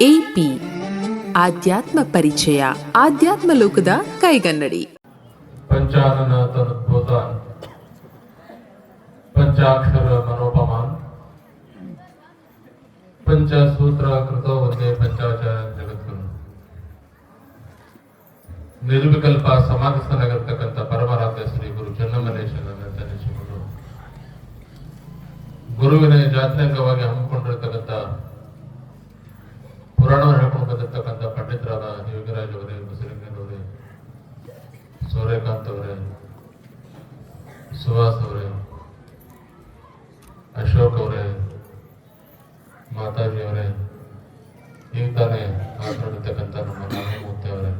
AP Adhyatma ಪರಿಚಯ, ಆಧ್ಯಾತ್ಮ ಲೋಕದ ಕೈಗನ್ನಡಿ. ಪಂಚಾನನ ತನುದ್ಭೂತಾನ್ ಪಂಚಾಕ್ಷರ ಮನೋಪಮಾನ್. ಪಂಚಸೂತ್ರ ಕೃತೋ ಒಂದೇ ಪಂಚಾಚಾರ ಜಗತ್ತು ನಿರ್ವಿಕಲ್ಪ ಸಮಾಧಿಸ್ತನಾಗಿರ್ತಕ್ಕಂಥ ಪರಮಾರಾಧ್ಯ ಶ್ರೀ ಗುರು ಚೆನ್ನಮಲ್ಲೇಶ್ವರನ ತನಿಸಿಕೊಂಡು ಗುರುವಿನ ಜಾತ್ಯಂಗವಾಗಿ ಮಾತಾಜಿ ಅವರೇ ನೀವು ತಾನೇ ಮಾತನಾಡಿರ್ತಕ್ಕಂಥ ನಮ್ಮ ನಾಗಮೂರ್ತಿ ಅವರೇ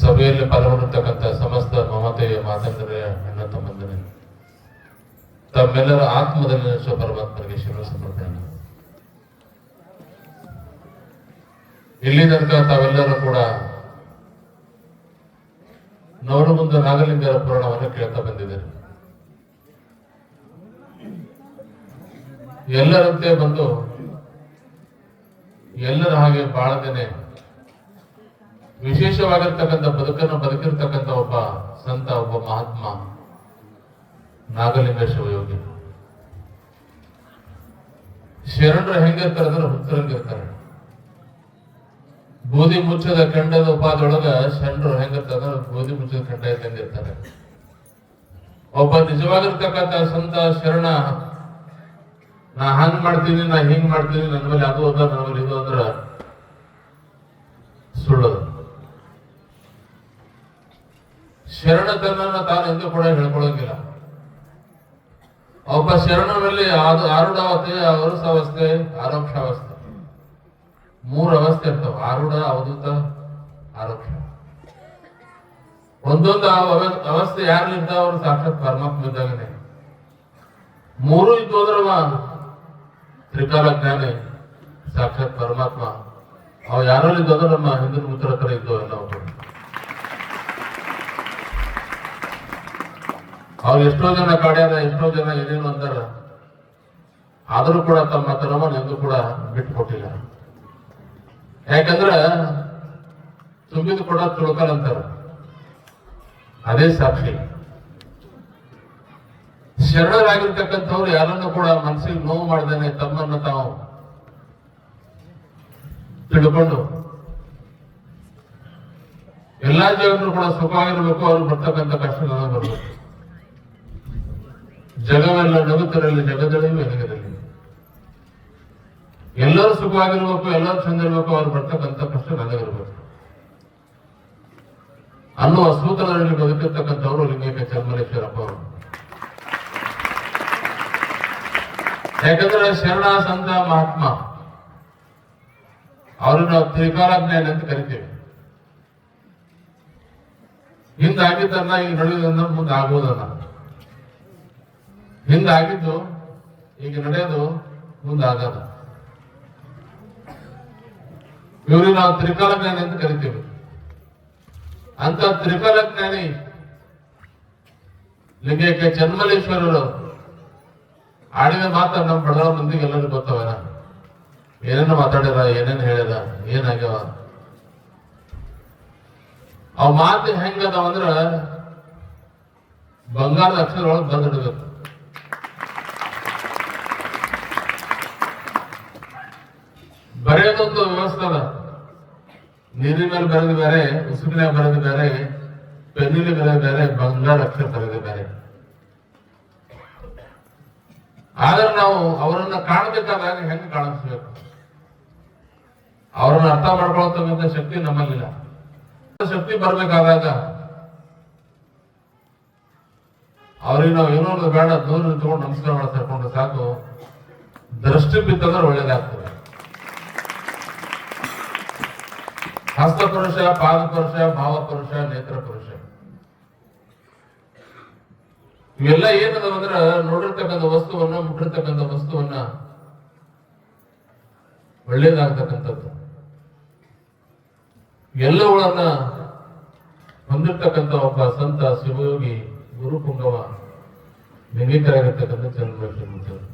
ಸಭೆಯಲ್ಲಿ ಪಾಲ್ಗೊಂಡಿರ್ತಕ್ಕಂಥ ಸಮಸ್ತ ಮಮತೆಯ ಮಾತಂದರೆ ಅಣ್ಣ ತಮ್ಮಂದರೆ. ತಮ್ಮೆಲ್ಲರ ಆತ್ಮದಲ್ಲಿ ನೆಲೆಸುವ ಪರಮಾತ್ಮರಿಗೆ ಶಿವ ಸಮರ್ಪಣೆ ಇಲ್ಲಿ ತನಕ ತಾವೆಲ್ಲರೂ ಕೂಡ ನೋಡು ಮುಂದೆ ನಾಗಲಿಂಗರ ಪುರಾಣವನ್ನು ಕೇಳ್ತಾ ಬಂದಿದ್ದಾರೆ. ಎಲ್ಲರಂತೆ ಬಂದು ಎಲ್ಲರ ಹಾಗೆ ಬಾಳದೇನೆ ವಿಶೇಷವಾಗಿರ್ತಕ್ಕಂಥ ಬದುಕನ್ನು ಬದುಕಿರ್ತಕ್ಕಂಥ ಒಬ್ಬ ಸಂತ, ಒಬ್ಬ ಮಹಾತ್ಮ ನಾಗಲಿಂಗ ಶಿವಯೋಗಿ ಶರಣರು ಹೆಂಗಿರ್ತಾರೆ ಅಂದ್ರೆ ಹುತ್ತರಂಗಿರ್ತಾರೆ ಬೂದಿ ಮುಚ್ಚದ ಖಂಡದ ಉಪಾದೊಳಗ ಶರಣರು ಹೆಂಗಿರ್ತಾರೆ ಅಂದ್ರೆ ಬೂದಿ ಮುಚ್ಚದ ಖಂಡ ಇದ್ದಂಗಿರ್ತಾರೆ ಒಬ್ಬ ನಿಜವಾಗಿರ್ತಕ್ಕಂಥ ಸಂತ, ಶರಣ ನಾ ಹಂಗ್ ಮಾಡ್ತೀನಿ, ನಾ ಹಿಂಗ್ ಮಾಡ್ತೀನಿ ನನ್ನ ಮೇಲೆ ಅದು ಅದ ನನ್ನ ಮೇಲೆ ಇದು ಅಂದ್ರ ಸುಳ್ಳು ಶರಣತನ ತಾನು ಎಂದು ಕೂಡ ಹೇಳ್ಕೊಳಂಗಿಲ್ಲ. ಒಬ್ಬ ಶರಣನಲ್ಲಿ ಅದು ಆರುಢಾವಸ್ಥೆ ಅವಸ್ಥೆ ಆರೋಕ್ಷಾವಸ್ಥೆ. ಮೂರು ಅವಸ್ಥೆ ಇರ್ತಾವ, ಆರುಢ, ಅವಧೂತ, ಆರೋಕ್ಷ. ಒಂದೊಂದು ಅವಸ್ಥೆ ಯಾರಲ್ಲಿ ಇರ್ತಾವ ಅವ್ರು ಸಾಕ್ಷಾತ್ ಪರಮಾತ್ಮ ಇದ್ದಾಗನೆ ಮೂರು ಇದ್ದು ಅಂದ್ರವ ತ್ರಿಕಾಲ ಜ್ಞಾನಿ ಸಾಕ್ಷಾತ್ ಪರಮಾತ್ಮ. ಅವ್ ಯಾರೋ ಇದ್ದೋ ನಮ್ಮ ಹಿಂದಿನ ಉತ್ತರ ಕಡೆ ಇದ್ದೋ ಎಲ್ಲ ಒಬ್ಬರು ಅವ್ರು ಎಷ್ಟೋ ಜನ ಕಾಡ್ಯಾರ, ಎಷ್ಟೋ ಜನ ಏನೇನು ಅಂದಾರ ಆದರೂ ಕೂಡ ತಮ್ಮ ತನವನ್ನು ಎಂದೂ ಕೂಡ ಬಿಟ್ಟು ಕೊಟ್ಟಿಲ್ಲ. ಯಾಕಂದ್ರ ತುಂಬಿದ ಕೂಡ ತುಳುಕಲ್ ಅಂತಾರ ಅದೇ ಸಾಕ್ಷಿ. ಶರಣರಾಗಿರ್ತಕ್ಕಂಥವ್ರು ಯಾರನ್ನು ಕೂಡ ಮನಸ್ಸಿಗೆ ನೋವು ಮಾಡ್ದೇನೆ ತಮ್ಮನ್ನು ತಾವು ತಿಳ್ಕೊಂಡು ಎಲ್ಲಾ ಜಗತ್ತು ಕೂಡ ಸುಖವಾಗಿರ್ಬೇಕು, ಅವ್ರು ಬರ್ತಕ್ಕಂಥ ಕಷ್ಟಗಳನ್ನು ಬರಬೇಕು. ಜಗವೆಲ್ಲ ನಗುತ್ತಿರಲಿ ಜಗದಲ್ಲಿ ಎನಗದಲ್ಲಿ ಎಲ್ಲರೂ ಸುಖವಾಗಿರ್ಬೇಕು, ಎಲ್ಲರೂ ಚಂದ ಇರ್ಬೇಕು, ಅವ್ರು ಬರ್ತಕ್ಕಂಥ ಕಷ್ಟ ನನಗಿರ್ಬೇಕು. ಅನ್ನುವ ಸೂತ್ರದಲ್ಲಿ ಬದುಕಿರ್ತಕ್ಕಂಥವ್ರು ಲಿಂಗೈಕ ಚರ್ಮಲೇಶ್ವರಪ್ಪ ಅವರು. ಯಾಕಂದ್ರೆ ಶರಣ ಸಂತ ಮಹಾತ್ಮ. ಅವರನ್ನು ನಾವು ತ್ರಿಕಾಲಜ್ಞಾನ ಅಂತ ಕರಿತೀವಿ. ಹಿಂದಾಗಿದ್ದನ್ನ ಈಗ ನಡೆಯೋದನ್ನ ಮುಂದೆ ಆಗೋದನ್ನ ಹಿಂದಾಗಿದ್ದು ಈಗ ನಡೆಯೋದು ಮುಂದೆ ಆಗದ ಇವ್ರಿಗೆ ನಾವು ತ್ರಿಕಾಲಜ್ಞಾನಿ ಅಂತ ಕರಿತೀವಿ. ಅಂತ ತ್ರಿಕಾಲಜ್ಞಾನಿ ಲಿಂಗೈಕ್ಯ ಚನ್ಮಲೇಶ್ವರರು ಆಡಿದ ಮಾತ ನಮ್ಮ ಬಡವರ ಮಂದಿಗೆ ಎಲ್ಲರಿಗೂ ಗೊತ್ತವೇನ? ಏನೇನು ಮಾತಾಡ್ಯಾರ, ಏನೇನು ಹೇಳ್ಯದ ಏನಾಗ್ಯವ ಅವ್ ಮಾತು ಹೆಂಗದಾವ ಅಂದ್ರ ಬಂಗಾರದ ಅಕ್ಷರ ಒಳಗೆ ಬಂದಿಡಬೇಕು ಬರೆಯೋದೊಂದು ವ್ಯವಸ್ಥೆ ಅದ. ನೀರಿನ ಮೇಲೆ ಬರೆದು ಬೇರೆ ಉಸುಕಿನಾಗ ಬರೆದು ಬೇರೆ ಪೆನ್ನಿಲಿ ಬರೆದು ಬೇರೆ ಬಂಗಾರ ಅಕ್ಷರ ಬರೆದು ಬೇರೆ ಆದ್ರೆ ನಾವು ಅವರನ್ನ ಕಾಣಬೇಕಾದಾಗ ಹೆಂಗೆ ಕಾಣಿಸ್ಬೇಕು? ಅವರನ್ನ ಅರ್ಥ ಮಾಡ್ಕೊಳ್ತಕ್ಕಂಥ ಶಕ್ತಿ ನಮ್ಮಲ್ಲಿಲ್ಲ ಶಕ್ತಿ ಬರ್ಬೇಕಾದಾಗ ಅವ್ರಿಗೆ ನಾವು ಏನೋ ಬೇಡ ದೂರ ನಿಂತ್ಕೊಂಡು ನಮಸ್ಕಾರ ಮಾಡಿ ಸರ್ಕೊಂಡ್ರೆ ಸಾಕು. ದೃಷ್ಟಿ ಬಿತ್ತಂದ್ರೆ ಒಳ್ಳೇದಾಗ್ತದೆ. ಹಸ್ತ ಪುರುಷ, ಪಾದ ಪುರುಷ, ಭಾವ ಪುರುಷ, ನೇತ್ರ ಪುರುಷ. ಇವೆಲ್ಲ ಏನದವ ಅಂದ್ರ ನೋಡಿರ್ತಕ್ಕಂಥ ವಸ್ತುವನ್ನ ಮುಟ್ಟಿರ್ತಕ್ಕಂಥ ವಸ್ತುವನ್ನ ಒಳ್ಳೇದಾಗ್ತಕ್ಕಂಥದ್ದು. ಎಲ್ಲವುಗಳನ್ನ ಹೊಂದಿರ್ತಕ್ಕಂಥ ಒಬ್ಬ ಸಂತ, ಶಿವಯೋಗಿ, ಗುರು ಪುಂಗವ ನಿಮಿತರಾಗಿರ್ತಕ್ಕಂಥ ಚಂದ್ರಶೇಖರ್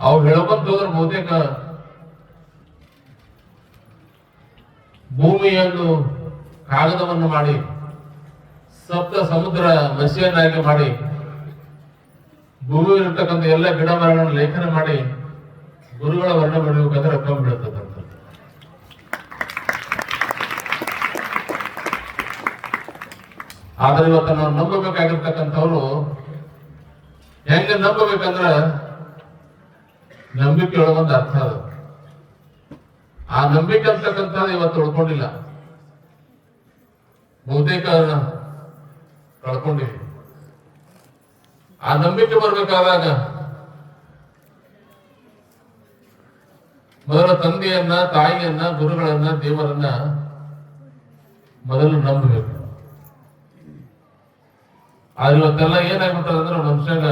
ಅವು ಹೇಳ್ಕೊಂತ ಹೋದ್ರೆ ಬಹುತೇಕ ಭೂಮಿಯನ್ನು ಕಾಗದವನ್ನು ಮಾಡಿ ಸಪ್ತ ಸಮುದ್ರ ಮಸಿಯನ್ನಾಗಿ ಮಾಡಿ, ಭೂಮಿಯಲ್ಲಿರ್ತಕ್ಕಂಥ ಎಲ್ಲ ಗಿಡ ಮರಗಳನ್ನು ಲೇಖನ ಮಾಡಿ, ಗುರುಗಳ ವರ್ಣ ಬರಬೇಕಾದ್ರೆ ರೊಕ್ಕ ಬೀಳುತ್ತದಂತ ಆದ್ರೆ ಇವತ್ತು ನಾವು ನಂಬಬೇಕಾಗಿರ್ತಕ್ಕಂಥವ್ರು ಹೆಂಗ ನಂಬಬೇಕಂದ್ರ ನಂಬಿಕೆ ಒಳಗೊಂದು ಅರ್ಥ ಅದು. ಆ ನಂಬಿಕೆ ಅಂತಕ್ಕಂಥದ್ದು ಇವತ್ತು ಉಳ್ಕೊಂಡಿಲ್ಲ. ಬಹುತೇಕ ಕಳ್ಕೊಂಡಿವಿ ಆ ನಂಬಿಕೆ ಬರ್ಬೇಕಾದಾಗ ಮೊದಲ ತಂದೆಯನ್ನ, ತಾಯಿಯನ್ನ, ಗುರುಗಳನ್ನ, ದೇವರನ್ನ ಮೊದಲು ನಂಬಬೇಕು. ಆದ್ರೆ ಇವತ್ತೆಲ್ಲ ಏನಾಗ್ಬಿಟ್ಟದ ಅಂದ್ರೆ ಮನುಷ್ಯಾಗ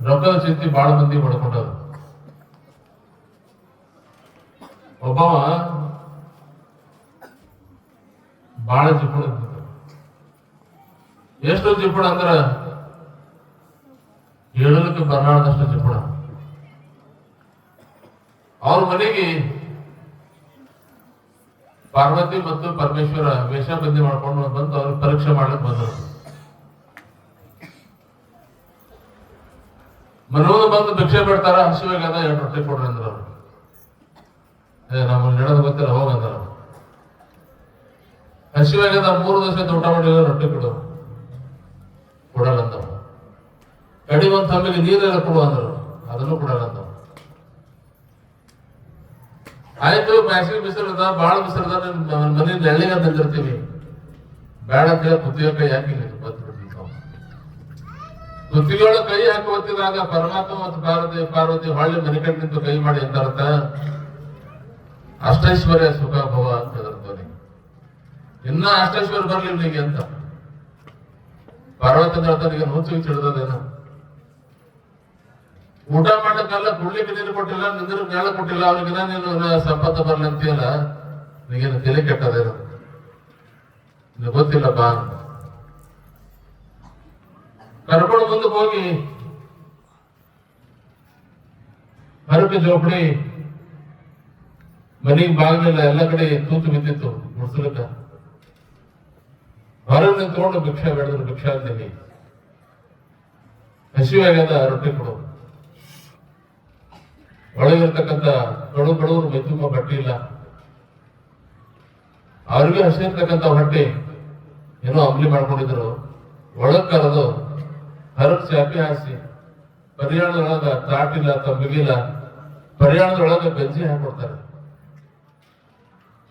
ರೊಕ್ಕದ ಚಿಂತೆ ಬಹಳ ಮಂದಿ ಪಡ್ಕೊಂಡದ ಒಬ್ಬವ ಬಹಳ ಇದ್ದಿದ್ದ. ಎಷ್ಟು ತಿಪ್ಪಣ ಅಂದ್ರ ಹೇಳಲಿಕ್ಕೆ ಬರಲಾರ್ದಷ್ಟು ತಿಪ್ಪಣ ಅವ್ರ ಮನೆಗೆ ಪಾರ್ವತಿ ಮತ್ತು ಪರಮೇಶ್ವರ ವೇಷ ಬಂದಿ ಮಾಡ್ಕೊಂಡು ಬಂದು ಅವ್ರಿಗೆ ಪರೀಕ್ಷೆ ಮಾಡ್ಲಿಕ್ಕೆ ಬಂದರು. ಮನೋದು ಬಂದು ಭಿಕ್ಷೆ ಬಿಡ್ತಾರ ಹಸಿವಾಗದ ಎರಡು ರೊಟ್ಟಿ ಕೊಡ್ರಿ ಅಂದ್ರ ಅವ್ರು. ಏ ಹೇಳೋದು ಗೊತ್ತಿಲ್ಲ ಹೋಗಂದ್ರ ಹಸಿವಾಗದ ಮೂರು ದಿವಸ ಊಟ ಮಾಡಿ ರೊಟ್ಟಿ ಕೊಡು. ಕೊಡಲ್ಲ ಅಂದವ ಆಮೇಲೆ ನೀರೆಲ್ಲ ಕೊಡು ಅಂದ್ರು. ಅದನ್ನು ಕೊಡಲ್ಲ ಆಯ್ತು ಬ್ಯಾಸಿಗೆ ಬಿಸಿಲದ ಬಾಳ ಬಿಸಿಲದ ಮನೆಯಿಂದ ಎಳ್ಳಿಗೆ ತಂದಿರ್ತೀವಿ. ಬೇಡ ಅಂತ ಹೇಳಿ ಕುತ್ತಿಗೆ ಕೈ ಹಾಕಿಲ್ಲ ಬಂದ್ಬಿಡ್ತೀವಿ ಕುತ್ತಿಗೆಯೊಳಗೆ ಕೈ ಹಾಕಿ ಹೊತ್ತಿದಾಗ ಪರಮಾತ್ಮ ಮತ್ತು ಪಾರ್ವತಿ ಪಾರ್ವತಿ ಹೊಳ್ಳಿ ಮನೆ ಕಡೆ ನಿಂತು ಕೈ ಮಾಡಿ ಅಂತ ಅರ್ಥ? ಅಷ್ಟೈಶ್ವರ್ಯ ಸುಖ ಭವ ಅಂತ ಅದರ್ಥನೆ ಇನ್ನ ಅಷ್ಟೈಶ್ವರ್ಯ ಬರ್ಲಿಲ್ಲ ನಿಮಗೆ ಅಂತ. ಪಾರ್ವತಿ ಹೇಳ್ತಾನೆ ಹುಚ್ಚು ಹಿಡಿದೇನು ಊಟ ಮಾಡಕ್ಕೆಲ್ಲ ಕುಡ್ಲಿಕ್ಕೆ ನೀರು ಕೊಟ್ಟಿಲ್ಲ, ನಿಂದ್ರ ನೆಲ ಕೊಟ್ಟಿಲ್ಲ ಅವ್ರಿಗಿನ ನೀನು ಸಂಪತ್ತ ಬರಲಿ ಅಂತೀಯಲ್ಲ? ನಿಗೇನು ತಲೆ ಕೆಟ್ಟದೇನು? ನಿನಗೆ ಗೊತ್ತಿಲ್ಲ ಬಾ. ಕರ್ಕೊಂಡು ಮುಂದಕ್ಕೆ ಹೋಗಿ. ಹರಕೆ ಜೋಪಡಿ. ಮನೆಗೆ ಬಾಗಿಲಿಲ್ಲ, ಎಲ್ಲ ಕಡೆ ತೂತು ಬಿದ್ದಿತ್ತು ಮುಡ್ಸಲಕ್ಕ ಹೊರಗೆ ನಿಂತ್ಕೊಂಡು ಭಿಕ್ಷೆ ಬೆಳೆದ್ರು ಭಿಕ್ಷಾ ಅಂತೀನಿ. ಹಸಿವಾಗ್ಯದ ರೊಟ್ಟಿ ಕೊಡು. ಒಳಗಿರ್ತಕ್ಕಂಥ ಕಡು ಬಡವರು ಮೈ ತುಂಬ ಬಟ್ಟೆ ಇಲ್ಲ. ಅವ್ರಿಗೆ ಹಸಿರ್ತಕ್ಕಂಥ ಹೊಟ್ಟೆ ಏನೋ ಅಂಬ್ಲಿ ಮಾಡ್ಕೊಂಡಿದ್ರು. ಒಳಗ್ ಕರೆದು ಹರಕ್ ಚಾಪಿ ಹಾಸಿ ಪರಿಯಾಣದೊಳಗ ತಾಟಿಲ್ಲ ತಂಬಿಗಿಲ್ಲ ಪರಿಯಾಣದೊಳಗ ಗಂಜಿ ಹಾಕೊಡ್ತಾರೆ.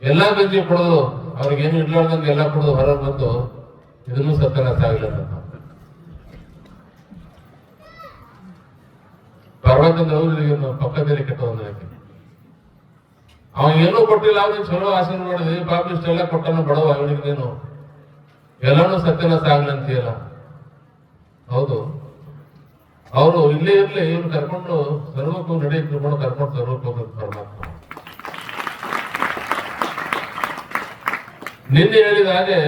ಎಲ್ಲಾ ಗಂಜಿ ಕುಡಿದು ಅವ್ರಿಗೇನು ಇರ್ಲಾರ್ದಂಗೆ ಎಲ್ಲ ಕುಡಿದು ಹೊರಗೆ ಬಂದು ಇದನ್ನು ಸತ್ಯನಾಶ ಆಗಿಲ್ಲ ಪರ್ವತದ ಅವ್ರಿಗೆ ಪಕ್ಕದಲ್ಲಿ ಕೆಟ್ಟವನ್ನ ಹಾಕಿ ಅವ ಏನೂ ಕೊಟ್ಟಿಲ್ಲ, ಅವ್ನಿಗೆ ಚಲೋ ಆಸೆ ಮಾಡಿದ್ವಿ ಪಾಪ ಇಷ್ಟೆಲ್ಲ ಕೊಟ್ಟನು ಬಡವ ಅವನಿಗೆ ನೀನು ಎಲ್ಲಾನು ಸತ್ಯನಾಶ ಆಗ್ಲಿ ಅಂತೀಯಲ್ಲ ಹೌದು. ಅವರು ಇಲ್ಲೇ ಇರ್ಲಿ ಇವ್ರು ಕರ್ಕೊಂಡು ಸರ್ವಕ್ಕೂ ನಡೀತು ಕರ್ಕೊಂಡು ಸರ್ವಕ್ಕೆ ಹೋಗ್ಬೇಕು ಪರಮಾತ್ಮ. ನಿನ್ನೆ ಹೇಳಿದ ಹಾಗೆ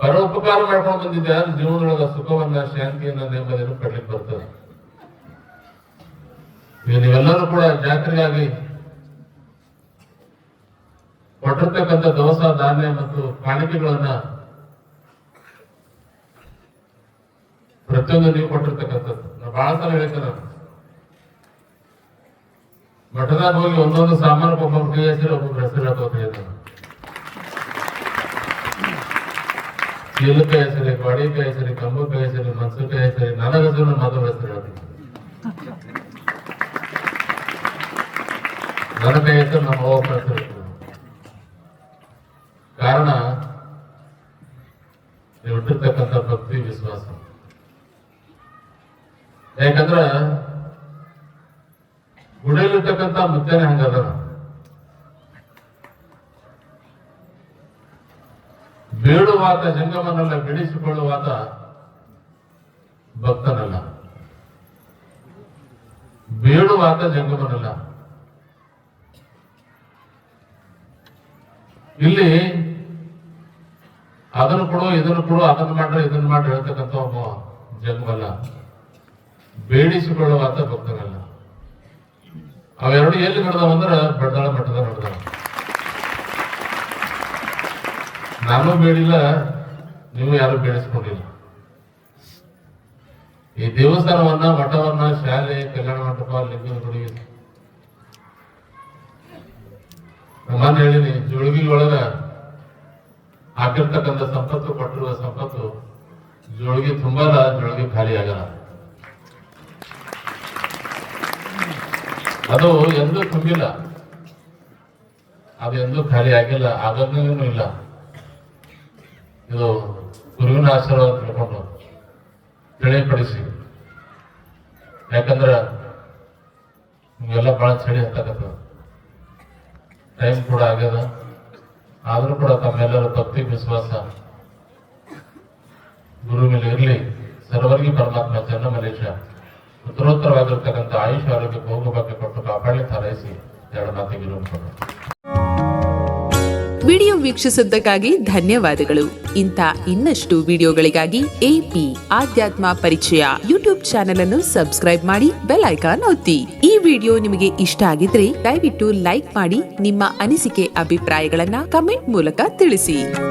ಪರೋಪಕಾರ ಮಾಡ್ಕೊಂಡು ಬಂದಿದ್ದೆ ಯಾರು ಜೀವನದೊಳಗ ಸುಖವನ್ನ, ಶಾಂತಿಯನ್ನ ನೆಮ್ಮದಿಯನ್ನು ಪಡ್ಲಿಕ್ಕೆ ಬರ್ತದೆ. ನೀವೆಲ್ಲರೂ ಕೂಡ ಜಾತ್ರೆಗಾಗಿ ಕೊಟ್ಟಿರ್ತಕ್ಕಂಥ ದವಸ, ಧಾನ್ಯ ಮತ್ತು ಕಾಣಿಕೆಗಳನ್ನ ಪ್ರತಿಯೊಂದು ನೀವು ಕೊಟ್ಟಿರ್ತಕ್ಕಂಥದ್ದು. ನಾ ಬಹಳ ಸಲ ಹೇಳ್ತೇನೆ ನಾನು. ಮಠದಾಗ ಹೋಗಿ ಒಂದೊಂದು ಸಾಮಾನು ಒಬ್ಬೊಬ್ಬರ ಕೈ ಹೆಸರು ಒಬ್ಬೊಬ್ಬರ ಹೆಸರು ಹೇಳ್ತಾನೆ ಚೀಲಕಾಯಿ ಹೆಸರಿ ಗಾಡಿಕಾಯಿ ಹೆಸರಿ ಕಂಬಕಾಯಿ ಹೆಸರಿ ಮನ್ಸಕಾಯಿ ಹೆಸರಿ ನನಗ ಹೆಸರು ನನ್ನ ಮದುವೆ ಹೆಸರು ಹೇಳ್ತೀನಿ ನನ್ನ ಕೈ ಹೆಸರು ನಮ್ಮ ಅವ್ವ ಹೆಸರು ಹೇಳ್ತೀನಿ. ಕಾರಣ ನೀವು ಇಟ್ಟಿರ್ತಕ್ಕಂಥ ಭಕ್ತಿ ವಿಶ್ವಾಸ ಯಾಕಂದ್ರ ಗುಡಿಯಲ್ಲಿರ್ತಕ್ಕಂಥ ಮುದ್ದೆನೆ ಹಂಗದ ಬೇಡುವಾತ ಜಂಗಮನಲ್ಲ ಬೆಳೆಸಿಕೊಳ್ಳುವಾತ ಭಕ್ತನಲ್ಲ. ಬೇಡುವಾತ ಜಂಗಮನಲ್ಲ ಇಲ್ಲಿ ಅದನ್ನು ಕೊಡು, ಇದನ್ನು ಕೊಡು, ಅದನ್ನು ಮಾಡ್ರೆ, ಇದನ್ನು ಮಾಡ್ರೆ ಹೇಳ್ತಕ್ಕಂಥ ಒಬ್ಬ ಜನ್ಮಲ್ಲ. ಬೇಡಿಸಿಕೊಳ್ಳುವಾತ ಭಕ್ತನಲ್ಲ. ಅವೆರಡು ಎಲ್ಲಿ ನಡೆದವ ಅಂದ್ರ ಬಡ್ಡಾಳ ಮಠದ ನಡೆದವ. ನಾನು ಬೇಡಿಲ್ಲ, ನೀವು ಯಾರು ಬೇಡಿಸ್ಕೊಂಡಿಲ್ಲ. ಈ ದೇವಸ್ಥಾನವನ್ನ, ಮಠವನ್ನ, ಶಾಲೆ, ಕಲ್ಯಾಣ ಮಂಟಪ, ಲಿಂಗ ನಾನು ಹೇಳಿನಿ ಜೋಳಗಿ ಒಳಗ ಹಾಕಿರ್ತಕ್ಕಂಥ ಸಂಪತ್ತು, ಕೊಟ್ಟಿರುವ ಸಂಪತ್ತು ಜೋಳಿಗೆ ತುಂಬಲ್ಲ, ಜೋಳಿಗೆ ಖಾಲಿ ಆಗಲ್ಲ. ಅದು ಎಂದೂ ತುಂಬಿಲ್ಲ. ಅದು ಎಂದೂ ಖಾಲಿ ಆಗಿಲ್ಲ ಆಗಂಗೂ ಇಲ್ಲ. ಇದು ಗುರುವಿನ ಆಶೀರ್ವಾದ ತಿಳ್ಕೊಂಡು ತಿಳಿಪಡಿಸಿ. ಯಾಕಂದ್ರ ನಿಮ್ಗೆಲ್ಲ ಬಹಳ ಚಳಿ ಅಂತಕ್ಕಂಥ ಟೈಮ್ ಕೂಡ ಆಗ್ಯದ. ಆದರೂ ಕೂಡ ತಮ್ಮೆಲ್ಲರ ಭಕ್ತಿ, ವಿಶ್ವಾಸ. ಗುರು ಮೇಲೆ ಇರಲಿ. ಸರ್ವರಿಗೆ ಪರಮಾತ್ಮ ಜನ ಮಲೇಶ. ಉತ್ತರೋತ್ತರವಾಗಿರ್ತಕ್ಕಂಥ ಆಯುಷ್, ಆರೋಗ್ಯ, ಭೋಗ ಬಗ್ಗೆ ಕೊಟ್ಟು ಕಾಪಾಡಲಿ ಹಾರೈಸಿ. ಎರಡು ಮಾತಿಗೆ ಇರುವಂಥದ್ದು ವಿಡಿಯೋ ವೀಕ್ಷಿಸಿದ್ದಕ್ಕಾಗಿ ಧನ್ಯವಾದಗಳು. ಇಂಥ ಇನ್ನಷ್ಟು ವಿಡಿಯೋಗಳಿಗಾಗಿ AP Adhyatma Parichaya YouTube channel ಅನ್ನು ಸಬ್ಸ್ಕ್ರೈಬ್ ಮಾಡಿ, ಬೆಲ್ ಐಕಾನ್ ಒತ್ತಿ. ಈ ವಿಡಿಯೋ ನಿಮಗೆ ಇಷ್ಟ ಆಗಿದ್ರೆ ದಯವಿಟ್ಟು ಲೈಕ್ ಮಾಡಿ, ನಿಮ್ಮ ಅನಿಸಿಕೆ, ಅಭಿಪ್ರಾಯಗಳನ್ನ ಕಮೆಂಟ್ ಮೂಲಕ ತಿಳಿಸಿ.